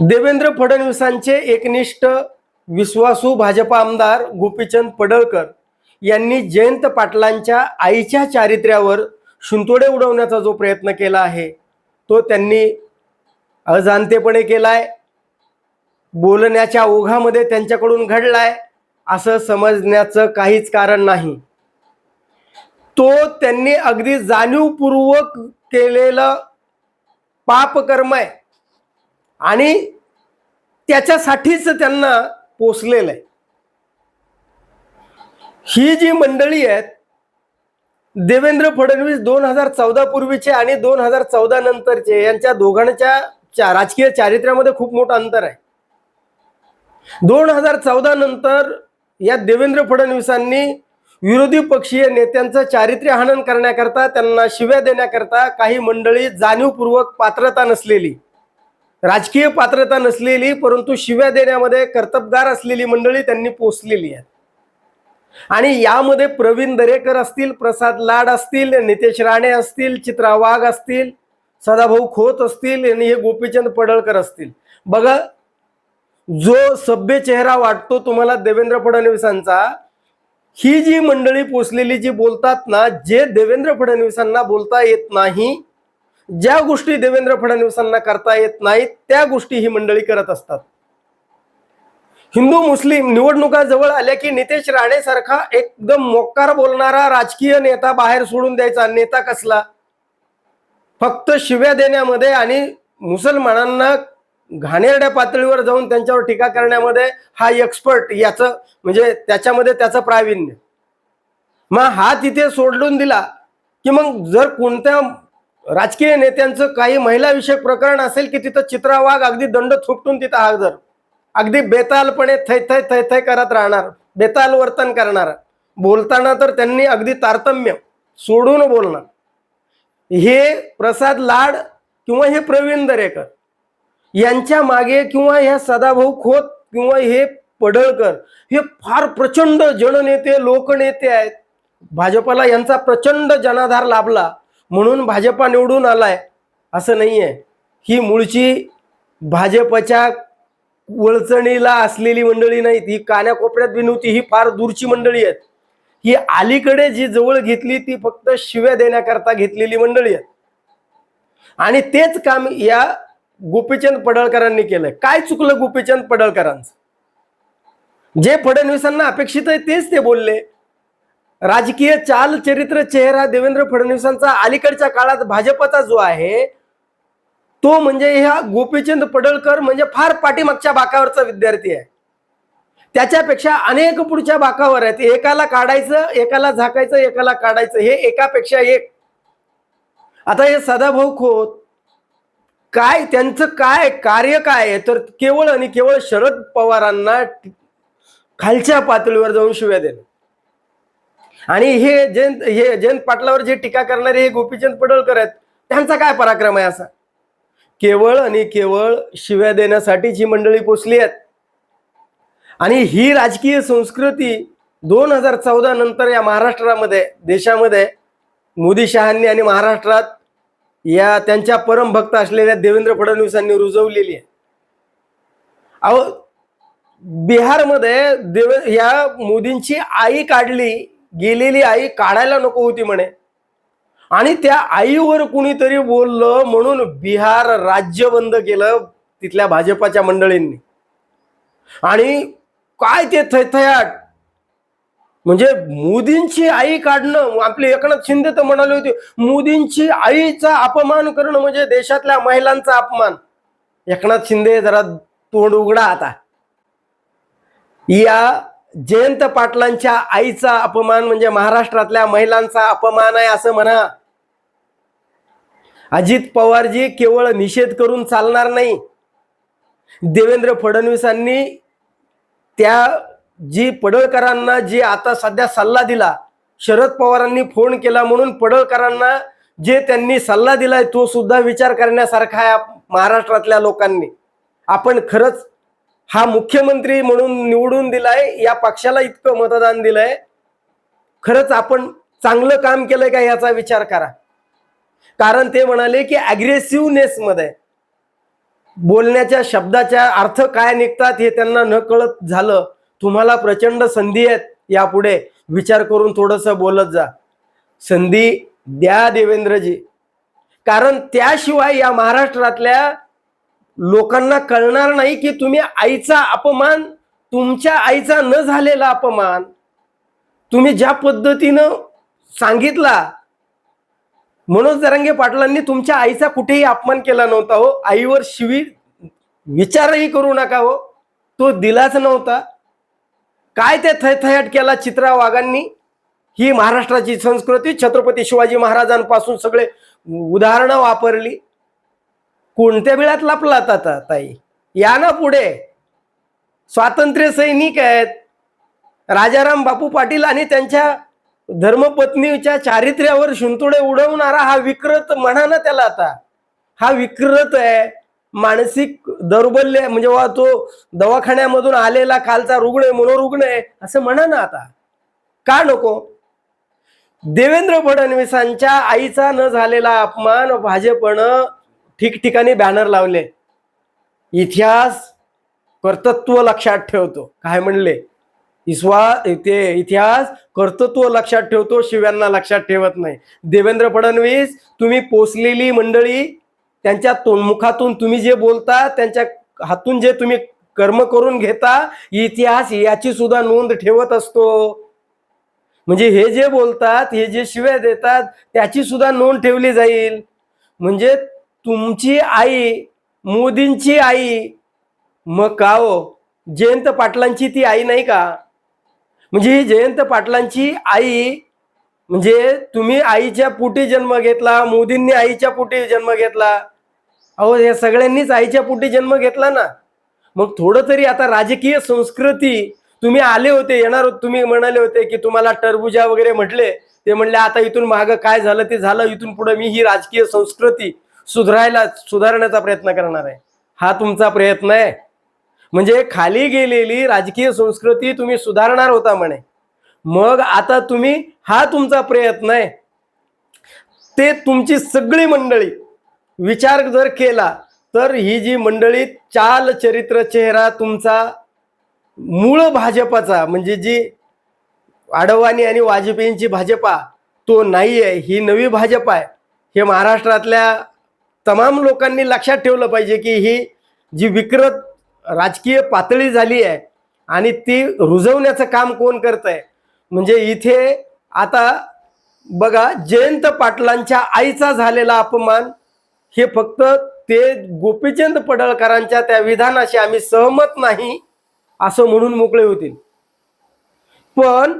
देवेंद्र फडणवीसांचे एकनिष्ठ विश्वासू भाजपा आमदार गोपीचंद पडळकर यांनी जयंत पाटलांच्या आईच्या चारित्र्यावर शिंतोडे उडवण्याचा जो प्रयत्न केला आहे तो त्यांनी अजाणतेपणे आहे बोलण्याच्या ओघामध्ये त्यांच्याकडून घडलाय असं समजण्याचं काहीच कारण नाही. तो त्यांनी अगदी जाणीवपूर्वक केलेलं पापकर्म आहे. आणि त्याच्यासाठीच त्यांना पोचलेलं आहे. ही जी मंडळी आहेत देवेंद्र फडणवीस दोन हजार चौदा पूर्वीचे आणि दोन हजार चौदा नंतरचे यांच्या दोघांच्या चा- राजकीय चारित्र्यामध्ये खूप मोठं अंतर आहे. दोन हजार चौदा नंतर या देवेंद्र फडणवीसांनी विरोधी पक्षीय नेत्यांचं चारित्र्य हनन करण्याकरता त्यांना शिव्या देण्याकरता काही मंडळी जाणीवपूर्वक पात्रता नसलेली राजकीय पात्रता नसलेली परंतु शिव्या देण्यामध्ये कर्तबगार असलेली मंडळी त्यांनी पोचलेली आहे आणि यामध्ये प्रवीण दरेकर असतील प्रसाद लाड असतील नितेश राणे असतील चित्रा वाघ असतील सदाभाऊ खोत असतील आणि हे गोपीचंद पडळकर असतील. बघा जो सभ्य चेहरा वाटतो तुम्हाला देवेंद्र फडणवीसांचा ही जी मंडळी पोचलेली जी बोलतात ना जे देवेंद्र फडणवीसांना बोलता येत नाही ज्या गोष्टी देवेंद्र फडणवीसांना करता येत नाहीत त्या गोष्टी ही मंडळी करत असतात. हिंदू मुस्लिम निवडणुका जवळ आल्या की नितेश राणे सारखा एकदम मोकार बोलणारा राजकीय नेता बाहेर सोडून द्यायचा. नेता कसला? फक्त शिव्या देण्यामध्ये आणि मुसलमानांना घाणेरड्या पातळीवर जाऊन त्यांच्यावर टीका करण्यामध्ये हा एक्सपर्ट याचं म्हणजे त्याच्यामध्ये त्याचं प्रावीण्य. मग हा तिथे सोडून दिला की मग जर कोणत्या राजकीय नेत्यांचं काही महिलाविषयक प्रकरण असेल की तिथं चित्रा वाघ अगदी दंड थोपटून तिथं हजर अगदी बेतालपणे थै थैथय करत राहणार. बेताल वर्तन करणार. बोलताना तर त्यांनी अगदी तारतम्य सोडून बोलणार. हे प्रसाद लाड किंवा हे प्रवीण दरेकर यांच्या मागे किंवा ह्या सदाभाऊ खोत किंवा हे पडळकर हे फार प्रचंड जननेते लोकनेते आहेत. भाजपला यांचा प्रचंड जनाधार लाभला. म्हणून भाजपा निवडून आलाय असं नाहीये. ही मूळची भाजपच्या वळचणीला असलेली मंडळी नाहीत ही कान्याकोपऱ्यात बी नव्हती ही फार दूरची मंडळी आहेत. ही अलीकडे जी जवळ घेतली ती फक्त शिव्या देण्याकरता घेतलेली मंडळी आहेत. आणि तेच काम या गोपीचंद पडळकरांनी केलंय. काय चुकलं गोपीचंद पडळकरांचं? जे फडणवीसांना अपेक्षित आहे तेच ते बोलले. राजकीय चाल चरित्र चेहरा देवेंद्र फडणवीसांचा अलीकडच्या काळात भाजपचा जो आहे तो म्हणजे ह्या गोपीचंद पडळकर म्हणजे फार पाठीमागच्या बाकावरचा विद्यार्थी आहे. त्याच्यापेक्षा अनेक पुढच्या बाकावर आहेत. एकाला काढायचं एकाला झाकायचं एकाला काढायचं हे एकापेक्षा एक. आता हे सदाभाऊ खोत काय त्यांचं काय कार्य काय आहे? तर केवळ आणि केवळ शरद पवारांना खालच्या पातळीवर जाऊन शिव्या देणं. आणि हे जयंत हे जयंत पाटलावर जे टीका करणारे हे गोपीचंद पडळकर आहेत त्यांचा काय पराक्रम आहे असा? केवळ आणि केवळ शिव्या देण्यासाठीच ही मंडळी पोचली आहेत आणि ही राजकीय संस्कृती दोन हजार चौदा नंतर या महाराष्ट्रामध्ये देशामध्ये मोदी शहांनी आणि महाराष्ट्रात या त्यांच्या परमभक्त असलेल्या देवेंद्र फडणवीसांनी रुजवलेली आहे. अहो बिहारमध्ये देव या मोदींची आई काढली गेलेली आई काढायला नको होती म्हणे. आणि त्या आईवर कुणीतरी बोललं म्हणून बिहार राज्य बंद केलं तिथल्या भाजपाच्या मंडळींनी. आणि काय ते थैथयाट? म्हणजे मोदींची आई काढणं आपले एकनाथ शिंदे तर म्हणाले होते मोदींची आईचा अपमान करणं म्हणजे देशातल्या महिलांचा अपमान. एकनाथ शिंदे जरा तोंड उघडा आता. या जयंत पाटलांच्या आईचा अपमान म्हणजे महाराष्ट्रातल्या महिलांचा अपमान आहे असं म्हणा. अजित पवारजी केवळ निषेध करून चालणार नाही. देवेंद्र फडणवीसांनी त्या जी पडळकरांना जी आता सध्या सल्ला दिला शरद पवारांनी फोन केला म्हणून पडळकरांना जे त्यांनी सल्ला दिलाय तो सुद्धा विचार करण्यासारखा आहे महाराष्ट्रातल्या लोकांनी. आपण खरंच हा मुख्यमंत्री म्हणून निवडून दिलाय या पक्षाला इतकं मतदान दिलंय. खरंच आपण चांगलं काम केलंय का याचा विचार करा. कारण ते म्हणाले की अग्रेसिव्हनेस मध्ये बोलण्याच्या शब्दाच्या अर्थ काय निघतात हे त्यांना न कळत झालं. तुम्हाला प्रचंड संधी आहेत यापुढे. विचार करून थोडस बोलत जा. संधी द्या देवेंद्रजी. कारण त्याशिवाय या महाराष्ट्रातल्या लोकांना कळणार नाही की तुम्ही आईचा अपमान तुमच्या आईचा न झालेला अपमान तुम्ही ज्या पद्धतीनं सांगितला मनोज दरंगे पाटलांनी तुमच्या आईचा कुठेही अपमान केला नव्हता हो. आईवर शिवी विचारही करू नका हो. तो दिलाच नव्हता. काय ते थयथयाट केला चित्रा वाघांनी? ही महाराष्ट्राची संस्कृती छत्रपती शिवाजी महाराजांपासून सगळे उदाहरणं वापरली. कोणत्या वेळात लपलात आता ताई? या ना पुढे. स्वातंत्र्य सैनिक आहेत. राजाराम बापू पाटील आणि त्यांच्या धर्मपत्नीच्या चारित्र्यावर शिंतोडे उडवणारा हा विकृत म्हणा ना त्याला आता. हा विकृत आहे. मानसिक दौर्बल्य म्हणजे वा तो दवाखान्यामधून आलेला कालचा रुग्ण आहे मनोरुग्ण आहे असं म्हणा ना आता. का नको? देवेंद्र फडणवीसांच्या आईचा न झालेला अपमान भाजपनं ठिकठिकाणी बॅनर लावले. इतिहास कर्तृत्व लक्षात ठेवतो. काय म्हणले? इस्वा ते इतिहास कर्तृत्व लक्षात ठेवतो शिव्यांना लक्षात ठेवत नाही. देवेंद्र फडणवीस तुम्ही पोचलेली मंडळी त्यांच्या तोंडमुखातून तुम्ही जे बोलता त्यांच्या हातून जे तुम्ही कर्म करून घेता इतिहास याची सुद्धा नोंद ठेवत असतो. म्हणजे हे जे बोलतात हे जे शिव्या देतात त्याची सुद्धा नोंद ठेवली जाईल. म्हणजे तुमची आई मोदींची आई मग का हो? जयंत पाटलांची ती आई नाही का? म्हणजे ही जयंत पाटलांची आई म्हणजे तुम्ही आईच्या पोटी जन्म घेतला मोदींनी आईच्या पोटी जन्म घेतला. अहो या सगळ्यांनीच आईच्या पोटी जन्म घेतला ना. मग थोडं तरी आता राजकीय संस्कृती तुम्ही आले होते येणार होते तुम्ही म्हणाले होते की तुम्हाला टरबुजा वगैरे म्हटले. ते म्हणले आता इथून मागं काय झालं ते झालं इथून पुढे मी ही राजकीय संस्कृती सुधारायला सुधारण्याचा प्रयत्न करणार आहे. हा तुमचा प्रयत्न आहे. म्हणजे खाली गेलेली राजकीय संस्कृती तुम्ही सुधारणार होता म्हणे. मग आता तुम्ही हा तुमचा प्रयत्न आहे. ते तुमची सगळी मंडळी विचार जर केला तर ही जी मंडळी चाल चरित्र चेहरा तुमचा मूळ भाजपाचा म्हणजे जी आडवाणी आणि वाजपेयींची भाजपा तो नाही आहे ही नवी भाजप आहे. हे महाराष्ट्रातल्या तमाम लोकांनी लक्षात ठेवलं पाहिजे की ही जी विकृत राजकीय पातळी झाली आहे आणि ती रुजवण्याचं काम कोण करत आहे? म्हणजे इथे आता बघा जयंत पाटलांच्या आईचा झालेला अपमान हे फक्त ते गोपीचंद पडळकरांच्या त्या विधानाशी आम्ही सहमत नाही असं म्हणून मोकळे होतील. पण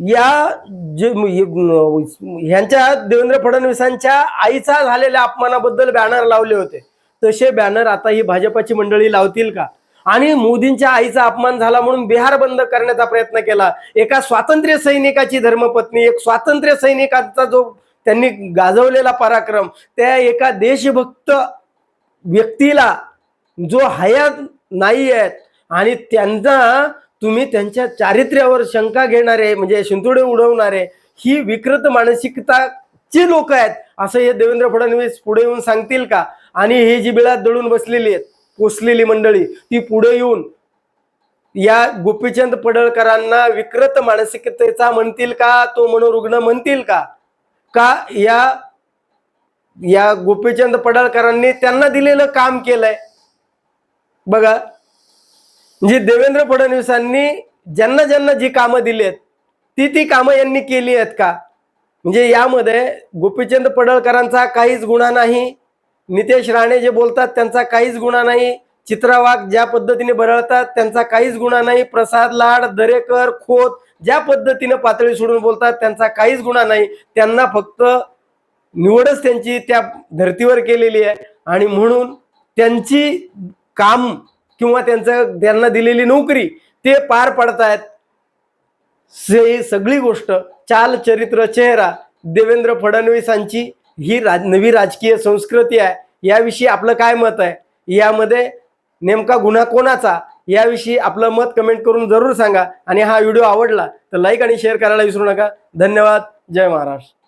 या जे ह्यांच्या देवेंद्र फडणवीसांच्या आईचा झालेल्या अपमानाबद्दल बॅनर लावले होते. तसे बॅनर आता ही भाजपाची मंडळी लावतील का? आणि मोदींच्या आईचा अपमान झाला म्हणून बिहार बंद करण्याचा प्रयत्न केला. एका स्वातंत्र्य सैनिकाची धर्मपत्नी एक स्वातंत्र्य सैनिकाचा जो त्यांनी गाजवलेला पराक्रम त्या एका देशभक्त व्यक्तीला जो हयात नाही आहेत आणि त्यांना तुम्ही त्यांच्या चारित्र्यावर शंका घेणारे म्हणजे शिंतोडे उडवणारे ही विकृत मानसिकताची लोक आहेत असं हे देवेंद्र फडणवीस पुढे येऊन सांगतील का? आणि ही जी बिळात दळून बसलेली आहेत पोचलेली मंडळी ती पुढे येऊन या गोपीचंद पडळकरांना विकृत मानसिकतेचा म्हणतील का? तो मनोरुग्ण म्हणतील का? का या या गोपीचंद पडळकरांनी त्यांना दिलेलं काम केलंय? बघा म्हणजे देवेंद्र फडणवीसांनी ज्यांना ज्यांना जी कामं दिली आहेत ती ती कामं यांनी केली आहेत का? म्हणजे यामध्ये गोपीचंद पडळकरांचा काहीच गुन्हा नाही नितेश राणे जे बोलतात त्यांचा काहीच गुन्हा नाही चित्रा वाघ ज्या पद्धतीने बरळतात त्यांचा काहीच गुन्हा नाही प्रसाद लाड दरेकर खोत ज्या पद्धतीने पातळी सोडून बोलतात त्यांचा काहीच गुन्हा नाही. त्यांना फक्त निवडच त्यांची त्या धर्तीवर केलेली आहे आणि म्हणून त्यांची काम किंवा त्यांचं त्यांना दिलेली नोकरी ते पार पडतायत. से सगळी गोष्ट चाल चरित्र चेहरा देवेंद्र फडणवीसांची ही राज नवी राजकीय संस्कृती आहे. याविषयी आपलं काय मत आहे? यामध्ये नेमका गुन्हा कोणाचा? याविषयी आपलं मत कमेंट करून जरूर सांगा. आणि हा व्हिडिओ आवडला तर लाईक आणि शेअर करायला विसरू नका. धन्यवाद. जय महाराष्ट्र.